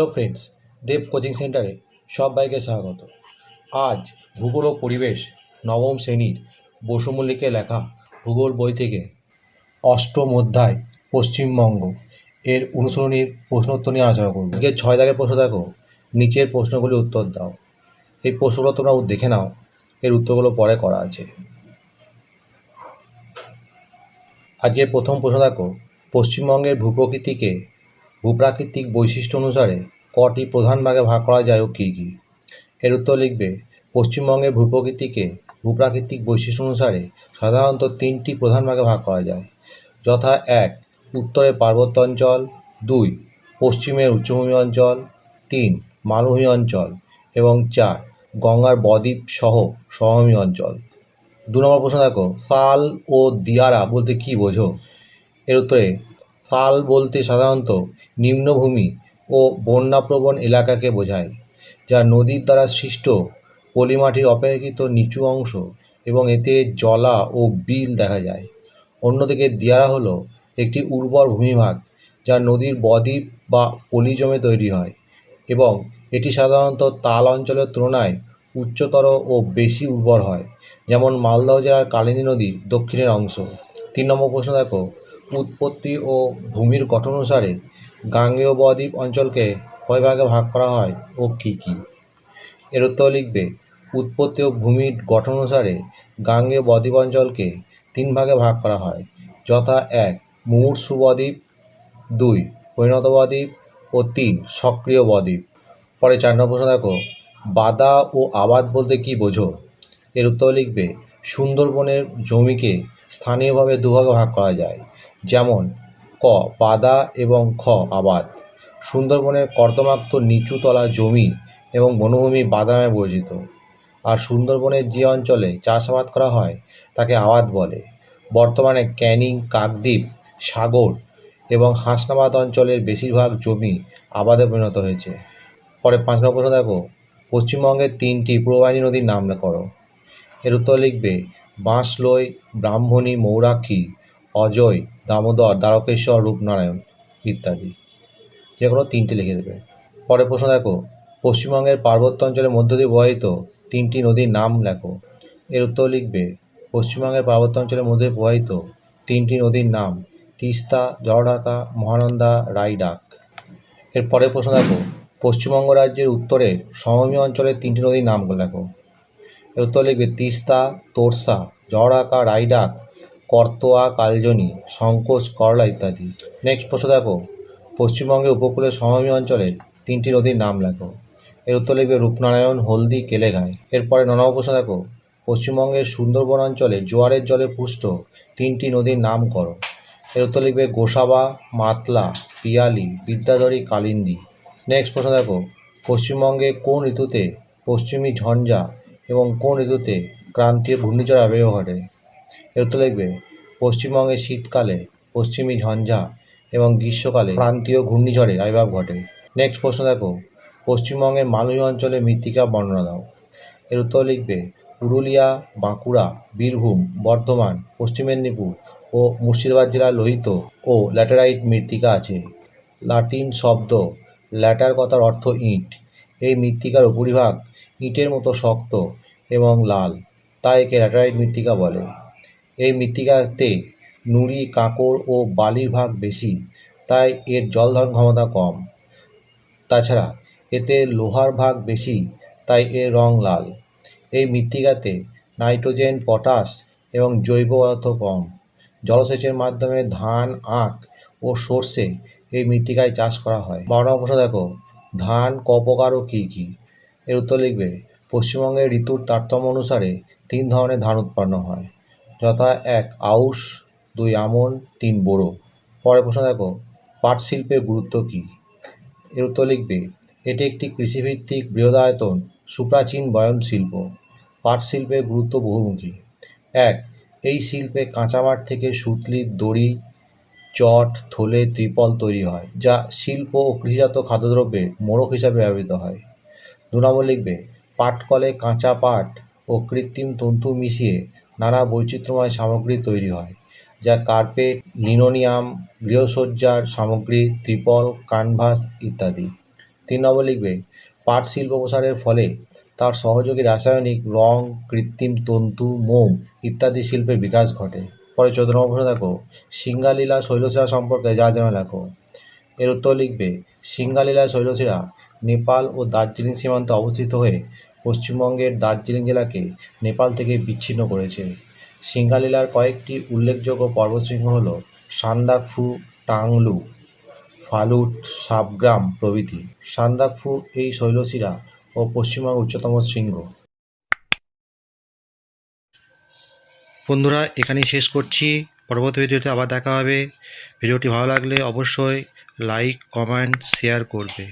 Hello friends দেব coaching সেন্টারে সবাইকে স্বাগত। আজ ভূগোল ও পরিবেশ নবম শ্রেণির বসু মল্লিকের লেখা ভূগোল বই থেকে অষ্টম অধ্যায়, পশ্চিমবঙ্গ এর অনুসরণীর প্রশ্নোত্তর নিয়ে আলোচনা করব। আজকে ছয় দাগের প্রশ্ন দেখো, নিচের প্রশ্নগুলি উত্তর দাও। এই প্রশ্নগুলো তোমরা দেখে নাও, এর উত্তরগুলো পরে করা আছে। আজকের প্রথম প্রশ্ন দেখো, পশ্চিমবঙ্গের ভূপ্রকৃতিকে ভূপ্রাকৃতিক বৈশিষ্ট্য অনুসারে কটি প্রধান ভাগে ভাগ করা যায় ও কী কী? এর উত্তর লিখবে পশ্চিমবঙ্গের ভূপ্রকৃতিকে ভূপ্রাকৃতিক বৈশিষ্ট্য অনুসারে সাধারণত তিনটি প্রধান ভাগে ভাগ করা যায়। যথা এক, উত্তরে পার্বত্য অঞ্চল, দুই পশ্চিমের উচ্চভূমি অঞ্চল, তিন, মালভূমি অঞ্চল, এবং চার, গঙ্গার বদ্বীপ সহ সমভূমি অঞ্চল। দু নম্বর প্রশ্ন দেখো ফাল ও দিয়ারা বলতে কী বোঝো? এর উত্তরে ফাল বলতে সাধারণত নিম্নভূমি ও বন্যাপ্রবণ এলাকাকে বোঝায়, যা নদীর দ্বারা সৃষ্ট পলিমাটির অপেক্ষিত নিচু অংশ এবং এতে জলা ও বিল দেখা যায়। অন্যদিকে দিয়ারা হলো একটি উর্বর ভূমিভাগ, যা নদীর বদ্বীপ বা পলি জমে তৈরি হয় এবং এটি সাধারণত তাল অঞ্চলের তুলনায় উচ্চতর ও বেশি উর্বর হয়, যেমন মালদহ জেলার কালিন্দী নদীর দক্ষিণের অংশ। তিন নম্বর প্রশ্ন দেখো উৎপত্তি ও ভূমির গঠন অনুসারে গাঙ্গেয় বদ্বীপ অঞ্চলকে কয় ভাগে ভাগ করা হয় ও কী কী? এর উত্তর লিখবে, উৎপত্তি ও ভূমির গঠন অনুসারে গাঙ্গেয় বদ্বীপ অঞ্চলকে তিন ভাগে ভাগ করা হয়। যথা এক, মুমূর্ষু বদ্বীপ, দুই, পরিণত বদ্বীপ ও তিন, সক্রিয় বদ্বীপ। পরে চার নম্বর প্রশ্ন দেখো, বাদা ও আবাদ বলতে কী বোঝো? এর উত্তর লিখবে, সুন্দরবনের জমিকে স্থানীয়ভাবে দুভাগে ভাগ করা যায়। যেমন, ক, বাদা এবং খ, আবাদ। সুন্দরবনের কর্দমাক্ত নিচুতলা জমি এবং বনভূমি বাদা নামে পরিচিত। আর সুন্দরবনের যে অঞ্চলে চাষাবাদ করা হয়, তাকে আবাদ বলে। বর্তমানে ক্যানিং, কাকদ্বীপ, সাগর এবং হাসনাবাদ অঞ্চলের বেশিরভাগ জমি আবাদে পরিণত হয়েছে। পরে পাঁচ নম্বর প্রশ্ন দেখো। পশ্চিমবঙ্গের তিনটি পূর্ববাহিনী নদীর নাম করো এর উত্তর লিখবে বাঁশলই, ব্রাহ্মণী, মৌরাক্ষী, অজয় দামোদর, দ্বারকেশ্বর, রূপনারায়ণ ইত্যাদি। যে কোনো তিনটে লিখে দেবে। পরের প্রশ্ন দেখো, পশ্চিমবঙ্গের পার্বত্য অঞ্চলের মধ্য দিয়ে প্রবাহিত তিনটি নদীর নাম লেখো। এর উত্তর লিখবে, পশ্চিমবঙ্গের পার্বত্য অঞ্চলের মধ্যে প্রবাহিত তিনটি নদীর নাম তিস্তা, জলঢাকা, মহানন্দা রাইডাক এর পরের প্রশ্ন দেখো, পশ্চিমবঙ্গ রাজ্যের উত্তরে সমভূমি অঞ্চলের তিনটি নদীর নাম লেখো। এর উত্তর লিখবে তিস্তা, তোরসা জড়াকা রাইডাক করতোয়া, কালজনি, সংকোচ, করলা ইত্যাদি। নেক্সট প্রশ্ন দেখো। পশ্চিমবঙ্গের উপকূলের সমভূমি অঞ্চলের তিনটি নদীর নাম লেখো। এর উত্তর লিখবে রূপনারায়ণ, হলদি, কেলেঘাই। এরপরে ন নম্বর প্রশ্ন দেখো। পশ্চিমবঙ্গের সুন্দরবন অঞ্চলে জোয়ারের জলে পুষ্ট তিনটি নদীর নাম করো। এর উত্তর লিখবে গোসাবা, মাতলা, পিয়ালি, বিদ্যাধরী, কালিন্দী। নেক্সট প্রশ্ন দেখো। পশ্চিমবঙ্গে কোন ঋতুতে পশ্চিমী ঝঞ্ঝা এবং কোন ঋতুতে ক্রান্তীয় ঘূর্ণিঝড় আবির্ভাব ঘটে? এর লিখবে, পশ্চিমবঙ্গে শীতকালে পশ্চিমী ঝঞ্ঝা এবং গ্রীষ্মকালে ক্রান্তীয় ঘূর্ণিঝড়ের আবির্ভাব ঘটে নেক্সট প্রশ্ন দেখো, পশ্চিমবঙ্গের মালভূমি অঞ্চলে মৃত্তিকা বর্ণনা দাও। এর উত্তর লিখবে, পুরুলিয়া, বাঁকুড়া, বীরভূম, বর্ধমান, পশ্চিম মেদিনীপুর ও মুর্শিদাবাদ জেলার লোহিত ও ল্যাটেরাইট মৃত্তিকা আছে। লাটিন শব্দ, ল্যাটার কথার অর্থ ইট। এই মৃত্তিকার উপরিভাগ ইটের মতো শক্ত এবং লাল, তাই একে ল্যাটারাইট মৃত্তিকা বলে। এই মৃত্তিকাতে নুড়ি, কাঁকড় ও বালির ভাগ বেশি, তাই এর জল ধারণ ক্ষমতা কম। তাছাড়া এতে লোহার ভাগ বেশি, তাই এর রং লাল। এই মৃত্তিকাতে নাইট্রোজেন, পটাশ এবং জৈব পদার্থ কম। জলসেচের মাধ্যমে ধান, আখ ও সর্ষে এই মৃত্তিকায় চাষ করা হয়। বারো নম্বর দেখো, ধান কপকার ও কী কী? এর উত্তর লিখবে, পশ্চিমবঙ্গের ঋতুর তারতম্য অনুসারে তিন ধরনের ধান উৎপন্ন হয়। যথা এক আউশ, দুই আমন, তিন বোরো। পরের প্রশ্ন দেখো পাট শিল্পের গুরুত্ব কী? এর উত্তর লিখবে, এটি একটি কৃষিভিত্তিক বৃহদায়তন, সুপ্রাচীন বয়ন শিল্প পাট শিল্পের গুরুত্ব বহুমুখী। এক, এই শিল্পে কাঁচামাট থেকে সুতলি, দড়ি, চট, থলে, ত্রিপল তৈরি হয়, যা শিল্প ও কৃষিজাত খাদ্যদ্রব্যে মোড়ক হিসাবে ব্যবহৃত হয়। দু নম্বর লিখবে, পাটকলে কাঁচা পাট ও কৃত্রিম তন্তু মিশিয়ে নানা বৈচিত্র্যময় সামগ্রী তৈরি হয়, যা কার্পেট, লিনোনিয়াম, গৃহসজ্জার সামগ্রী, ত্রিপল কানভাস ইত্যাদি। তিন নম্বর লিখবে, পাট শিল্প প্রসারের ফলে তার সহযোগী রাসায়নিক, রং, কৃত্রিম তন্তু, মোম ইত্যাদি শিল্পের বিকাশ ঘটে। পরে চোদ্দ নম্বর প্রশ্ন দেখো, সিঙ্গালীলা শৈলশিরা সম্পর্কে যা জানা লেখো। এর উত্তর লিখবে, সিঙ্গালীলা শৈলশিরা নেপাল ও দার্জিলিং সীমান্তে অবস্থিত হয়ে পশ্চিমবঙ্গের দার্জিলিং জেলাকে নেপাল থেকে বিচ্ছিন্ন করেছে। সিঙ্গালীলার কয়েকটি উল্লেখযোগ্য পর্বতশৃঙ্গ হল সান্দাকফু, টাংলু, ফালুট, সাবগ্রাম প্রভৃতি। সান্দাকফু এই শৈলশিরা ও পশ্চিমবঙ্গের উচ্চতম শৃঙ্গ। বন্ধুরা, এখানেই শেষ করছি। পরবর্তী ভিডিওতে আবার দেখা হবে। ভিডিওটি ভালো লাগলে অবশ্যই লাইক কমেন্ট শেয়ার করবে।